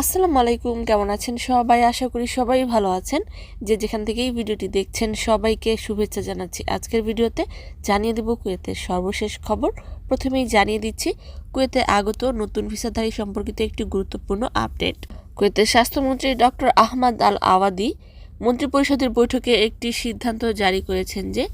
আসসালামু আলাইকুম, কেমন আছেন সবাই? আশা করি সবাই ভালো আছেন। যে যেখান থেকেই ভিডিওটি দেখছেন, সবাইকে শুভেচ্ছা জানাচ্ছি। আজকের ভিডিওতে জানিয়ে দেব কুয়েতের সর্বশেষ খবর। প্রথমেই জানিয়ে দিচ্ছি, কুয়েতে আগত নতুন ভিসাধারী সম্পর্কিত একটি গুরুত্বপূর্ণ আপডেট। কুয়েতের স্বাস্থ্যমন্ত্রী ডক্টর আহমদ আল আওয়াদি মন্ত্রিপরিষদের বৈঠকে একটি সিদ্ধান্ত জারি করেছেন যে,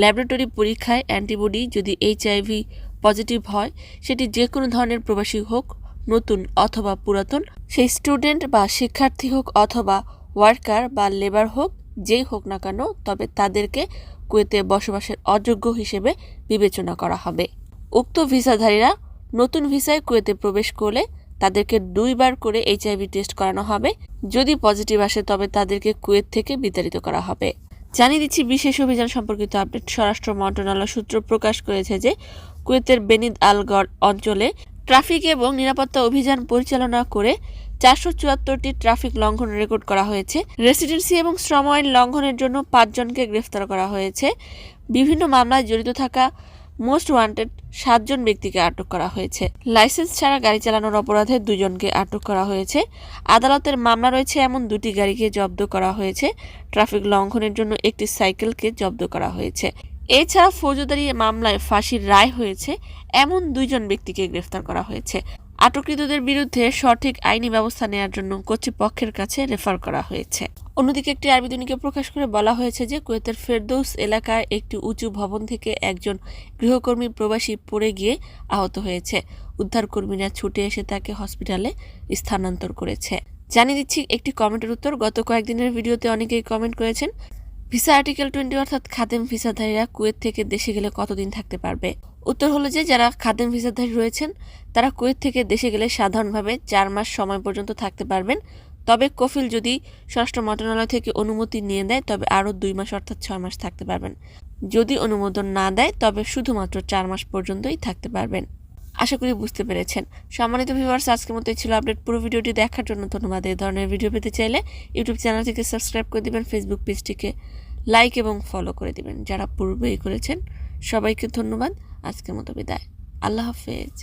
ল্যাবরেটরি পরীক্ষায় অ্যান্টিবডি যদি এইচআইভি পজিটিভ হয়, সেটি যে কোনো ধরনের প্রবাসী হোক নতুন অথবা পুরাতন, সেই স্টুডেন্ট বা শিক্ষার্থী হোক অথবা ওয়ার্কার বা লেবার হোক, যেই হোক না কেন, তবে তাদেরকে কুয়েতে বসবাসের অযোগ্য হিসেবে বিবেচনা করা হবে। উক্ত ভিসাধারীরা নতুন ভিসায় কুয়েতে প্রবেশ করলে তাদেরকে দুইবার করে এইচআইভি টেস্ট করানো হবে। যদি পজিটিভ আসে, তবে তাদেরকে কুয়েত থেকে বিতাড়িত করা হবে। জানিয়ে দিচ্ছি, বিশেষ অভিযান সম্পর্কিত আপডেট। স্বরাষ্ট্র মন্ত্রণালয় সূত্র প্রকাশ করেছে যে, কুয়েতের বেনিদ আলগড় অঞ্চলে ট্রাফিক এবং নিরাপত্তা অভিযান পরিচালনা করে চারশো চুয়াত্তরটি ট্রাফিক লঙ্ঘন রেকর্ড করা হয়েছে। রেসিডেন্সি এবং শ্রম আইন লঙ্ঘনের জন্য পাঁচজনকে গ্রেফতার করা হয়েছে। বিভিন্ন মামলায় জড়িত থাকা মোস্ট ওয়ান্টেড সাতজন ব্যক্তিকে আটক করা হয়েছে। লাইসেন্স ছাড়া গাড়ি চালানোর অপরাধে দুজনকে আটক করা হয়েছে। আদালতের মামলা রয়েছে এমন দুটি গাড়িকে জব্দ করা হয়েছে। ট্রাফিক লঙ্ঘনের জন্য একটি সাইকেলকে জব্দ করা হয়েছে। এছাড়া ফৌজদারি মামলায় ফাঁসির রায় হয়েছে এমন দুইজন ব্যক্তিকে গ্রেফতার করা হয়েছে। আটককৃতদের বিরুদ্ধে সঠিক আইনি ব্যবস্থা নেওয়ার জন্য কর্তৃপক্ষের কাছে রেফার করা হয়েছে। অন্যদিকে একটি আরবি দৈনিকে প্রকাশ করে বলা হয়েছে যে, কুয়েতের ফেরদৌস এলাকায় একটি উঁচু ভবন থেকে একজন গৃহকর্মী প্রবাসী পড়ে গিয়ে আহত হয়েছে। উদ্ধারকর্মীরা ছুটে এসে তাকে হসপিটালে স্থানান্তর করেছে। জানিয়ে দিচ্ছি একটি কমেন্টের উত্তর। গত কয়েকদিনের ভিডিওতে অনেকেই কমেন্ট করেছেন ভিসা আর্টিকেল টোয়েন্টি অর্থাৎ খাদেম ভিসাধারীরা কুয়েত থেকে দেশে গেলে কতদিন থাকতে পারবে? উত্তর হলো যে, যারা খাদেম ভিসাধারী রয়েছেন, তারা কুয়েত থেকে দেশে গেলে সাধারণভাবে চার মাস সময় পর্যন্ত থাকতে পারবেন। তবে কফিল যদি স্বরাষ্ট্র মন্ত্রণালয় থেকে অনুমতি নিয়ে দেয় তবে আরও দুই মাস অর্থাৎ ছয় মাস থাকতে পারবেন। যদি অনুমোদন না দেয়, তবে শুধুমাত্র চার মাস পর্যন্তই থাকতে পারবেন। আশা করি বুঝতে পেরেছেন। সম্মানিত ভিউয়ার্স আজকের মতো ছিল আপডেট পুরো ভিডিওটি দেখার জন্য ধন্যবাদ। এই ধরনের ভিডিও পেতে চাইলে ইউটিউব চ্যানেলটিকে সাবস্ক্রাইব করে দেবেন ফেসবুক পেজটিকে লাইক এবং ফলো করে দেবেন। যারা পূর্বেই করেছেন, সবাইকে ধন্যবাদ। আজকের মতো বিদায়। আল্লাহ হাফেজ।